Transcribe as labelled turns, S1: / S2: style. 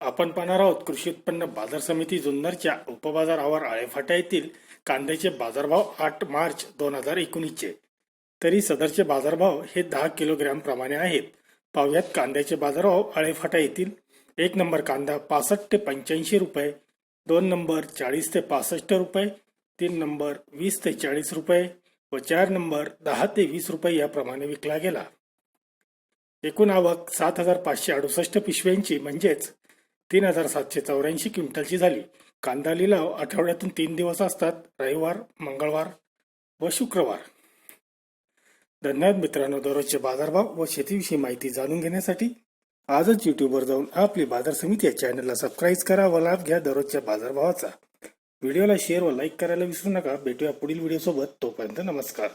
S1: आपण पाहणार आहोत कृषी उत्पन्न बाजार समिती जुन्नरच्या उपबाजार आवार आळेफाटा येथील कांद्याचे बाजारभाव आठ मार्च दोन हजार एकोणीसचे. तरी सदरचे बाजारभाव हे दहा किलोग्रॅम प्रमाणे आहेत. पाहुयात कांद्याचे बाजारभाव आळेफाटा येथील. एक नंबर कांदा पासष्ट ते पंच्याऐंशी रुपये दोन नंबर चाळीस ते पासष्ट रुपये तीन नंबर वीस ते चाळीस रुपये व चार नंबर दहा ते वीस रुपये याप्रमाणे विकला गेला. एकूण आवक सात हजार पाचशे अडुसष्ट पिशव्यांची म्हणजेच तीन हजार सातशे चौऱ्याऐंशी क्विंटलची झाली. कांदा लिलाव आठवड्यातून तीन दिवस असतात. रविवार मंगळवार व शुक्रवार. धन्यवाद मित्रांनो दररोजचे बाजारभाव व शेतीविषयी माहिती जाणून घेण्यासाठी आजच युट्यूबवर जाऊन आपली बाजार समिती या चॅनलला सबस्क्राईब करा व लाभ घ्या दररोजच्या बाजारभावाचा. व्हिडिओला शेअर व लाईक करायला विसरू नका. भेटूया पुढील व्हिडिओसोबत तोपर्यंत नमस्कार.